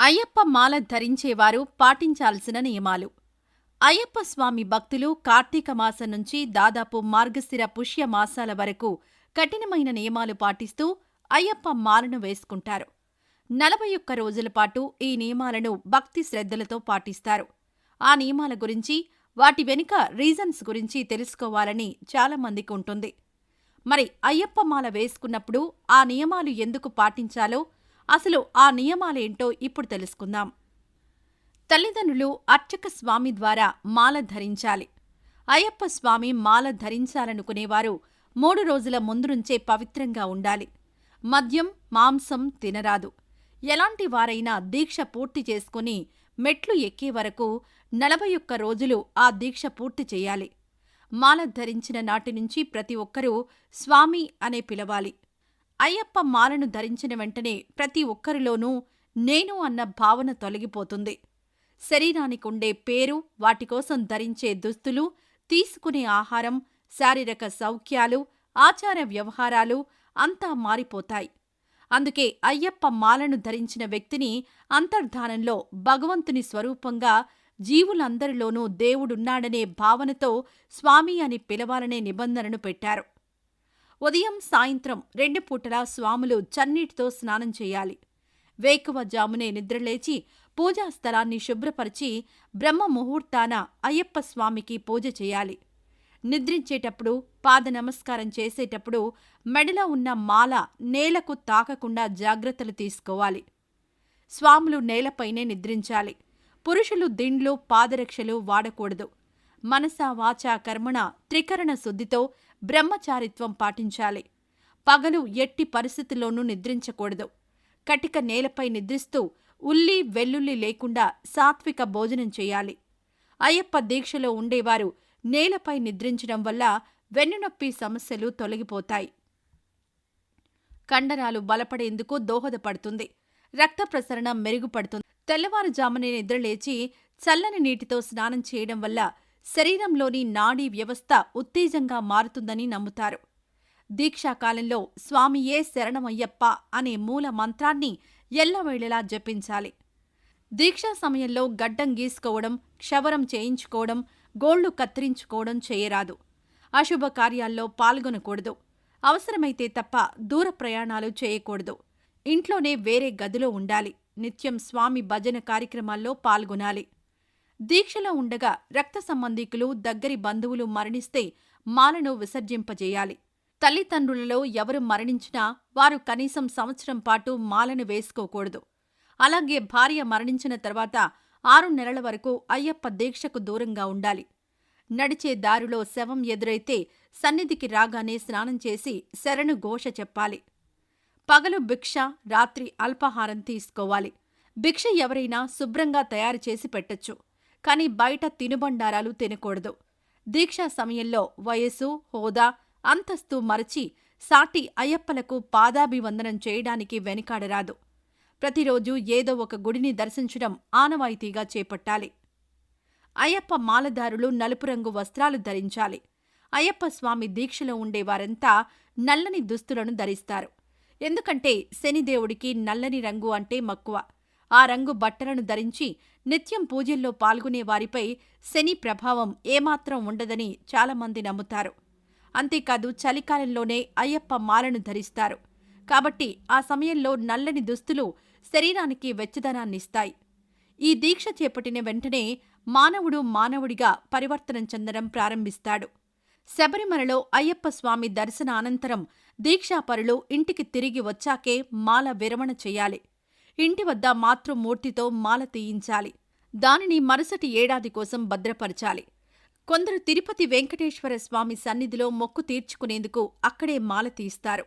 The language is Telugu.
అయ్యప్ప మాల ధరించేవారు పాటించాల్సిన నియమాలు. అయ్యప్ప స్వామి భక్తులు కార్తీక మాసం నుంచి దాదాపు మార్గశిర పుష్య మాసాల వరకు కఠినమైన నియమాలు పాటిస్తూ అయ్యప్ప మాలను వేసుకుంటారు. నలభై ఒక్క రోజుల పాటు ఈ నియమాలను భక్తి శ్రద్ధలతో పాటిస్తారు. ఆ నియమాల గురించి వాటి వెనుక రీజన్స్ గురించి తెలుసుకోవాలని చాలామందికి ఉంటుంది. మరి అయ్యప్ప మాల వేసుకున్నప్పుడు ఆ నియమాలు ఎందుకు పాటించాలో అసలు ఆ నియమాలేంటో ఇప్పుడు తెలుసుకుందాం. తల్లిదండ్రులు అర్చక స్వామి ద్వారా మాల ధరించాలి. అయ్యప్ప స్వామి మాల ధరించాలనుకునేవారు మూడు రోజుల ముందు నుంచే పవిత్రంగా ఉండాలి. మద్యం మాంసం తినరాదు. ఎలాంటి వారైనా దీక్ష పూర్తి చేసుకుని మెట్లు ఎక్కే వరకు నలభై ఒక్క రోజులు ఆ దీక్ష పూర్తి చేయాలి. మాల ధరించిన నాటి నుంచి ప్రతి ఒక్కరూ స్వామి అనే పిలవాలి. అయ్యప్ప మాలను ధరించిన వెంటనే ప్రతి ఒక్కరిలోనూ నేను అన్న భావన తొలగిపోతుంది. శరీరానికుండే పేరు వాటికోసం ధరించే దుస్తులు తీసుకునే ఆహారం శారీరక సౌఖ్యాలు ఆచార వ్యవహారాలు అంతా మారిపోతాయి. అందుకే అయ్యప్ప మాలను ధరించిన వ్యక్తిని అంతర్ధానంలో భగవంతుని స్వరూపంగా జీవులందరిలోనూ దేవుడున్నాడనే భావనతో స్వామి అని పిలవాలనే నిబంధనను పెట్టారు. ఉదయం సాయంత్రం రెండు పూటలా స్వాములు చన్నీటితో స్నానం చేయాలి. వేకువజామునే నిద్రలేచి పూజా స్థలాన్ని శుభ్రపరిచి బ్రహ్మ ముహూర్తాన అయ్యప్ప స్వామికి పూజ చేయాలి. నిద్రించేటప్పుడు పాద నమస్కారం చేసేటప్పుడు మెడలో ఉన్న మాల నేలకు తాకకుండా జాగ్రత్తలు తీసుకోవాలి. స్వాములు నేలపైనే నిద్రించాలి. పురుషులు దిండ్లు పాదరక్షలు వాడకూడదు. మనస వాచ కర్మణ త్రికరణ శుద్ధితో బ్రహ్మచారిత్వం పాటించాలి. పగలు ఎట్టి పరిస్థితుల్లోనూ నిద్రించకూడదు. కటిక నేలపై నిద్రిస్తూ ఉల్లి వెల్లుల్లి లేకుండా సాత్విక భోజనం చేయాలి. అయ్యప్ప దీక్షలో ఉండేవారు నేలపై నిద్రించడం వల్ల వెన్నునొప్పి సమస్యలు తొలగిపోతాయి. కండరాలు బలపడేందుకు దోహదపడుతుంది. రక్త ప్రసరణ మెరుగుపడుతుంది. తెల్లవారుజామునే నిద్రలేచి చల్లని నీటితో స్నానం చేయడం వల్ల శరీరంలోని నాడీ వ్యవస్థ ఉత్తేజంగా మారుతుందని నమ్ముతారు. దీక్షాకాలంలో స్వామియే శరణమయ్యప్ప అనే మూల మంత్రాన్ని ఎల్లవేళలా జపించాలి. దీక్షా సమయంలో గడ్డం గీసుకోవడం క్షవరం చేయించుకోవడం గోళ్ళు కత్తిరించుకోవడం చేయరాదు. అశుభ కార్యాల్లో పాల్గొనకూడదు. అవసరమైతే తప్ప దూర ప్రయాణాలు చేయకూడదు. ఇంట్లోనే వేరే గదిలో ఉండాలి. నిత్యం స్వామి భజన కార్యక్రమాల్లో పాల్గొనాలి. దీక్షలో ఉండగా రక్త సంబంధీకులు దగ్గరి బంధువులు మరణిస్తే మాలను విసర్జింపజేయాలి. తల్లిదండ్రులలో ఎవరు మరణించినా వారు కనీసం సంవత్సరం పాటు మాలను వేసుకోకూడదు. అలాగే భార్య మరణించిన తర్వాత ఆరు నెలల వరకు అయ్యప్ప దీక్షకు దూరంగా ఉండాలి. నడిచే దారిలో శవం ఎదురైతే సన్నిధికి రాగానే స్నానం చేసి శరణు ఘోష చెప్పాలి. పగలు భిక్ష రాత్రి అల్పాహారం తీసుకోవాలి. భిక్ష ఎవరైనా శుభ్రంగా తయారు చేసి పెట్టొచ్చు. కానీ బయట తినుబండారాలు తినకూడదు. దీక్షా సమయంలో వయస్సు హోదా అంతస్తు మరచి సాటి అయ్యప్పలకు పాదాభివందనం చేయడానికి వెనుకాడరాదు. ప్రతిరోజు ఏదో ఒక గుడిని దర్శించడం ఆనవాయితీగా చేపట్టాలి. అయ్యప్ప మాలదారులు నలుపు రంగు వస్త్రాలు ధరించాలి. అయ్యప్ప స్వామి దీక్షలో ఉండేవారంతా నల్లని దుస్తులను ధరిస్తారు. ఎందుకంటే శనిదేవుడికి నల్లని రంగు అంటే మక్కువ. ఆ రంగు బట్టలను ధరించి నిత్యం పూజల్లో పాల్గొనే వారిపై శని ప్రభావం ఏమాత్రం ఉండదని చాలామంది నమ్ముతారు. అంతేకాదు చలికాలంలోనే అయ్యప్ప మాలను ధరిస్తారు. కాబట్టి ఆ సమయంలో నల్లని దుస్తులు శరీరానికి వెచ్చదనాన్నిస్తాయి ఈ దీక్ష చేపట్టిన వెంటనే మానవుడు మానవుడిగా పరివర్తనం చెందడం ప్రారంభిస్తాడు. శబరిమలలో అయ్యప్ప స్వామి దర్శన అనంతరం దీక్షాపరులు ఇంటికి తిరిగి వచ్చాకే మాల విరమణ చేయాలి. ఇంటి వద్ద మాతృమూర్తితో మాల తీయించాలి. దానిని మరుసటి ఏడాది కోసం భద్రపరచాలి. కొందరు తిరుపతి వెంకటేశ్వర స్వామి సన్నిధిలో మొక్కు తీర్చుకునేందుకు అక్కడే మాల తీస్తారు.